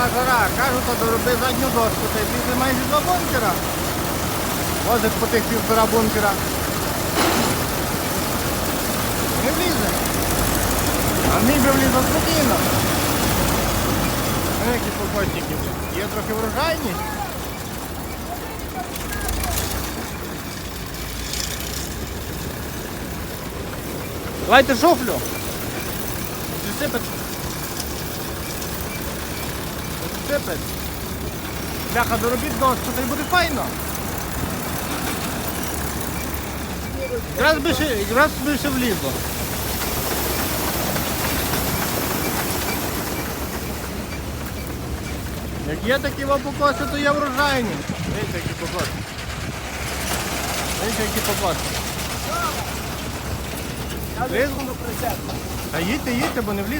була жара, кажу, то дороби задню дошку, та й майже два бункера. Возить по тих півтора бункера. Не влізе. А мій би влізав спокійно. Які покойники. Є трохи врожайність. Давайте шофлю. Присипать. Присипать. Бляха, доробіть дошку, то й буде файно. Якраз би ще, якраз би ще влізло. Як є такі вам покоси, то є врожайні. Дивіться, які покоси. Дивіться, які покоси. Та їдьте, їдьте, бо не вліз.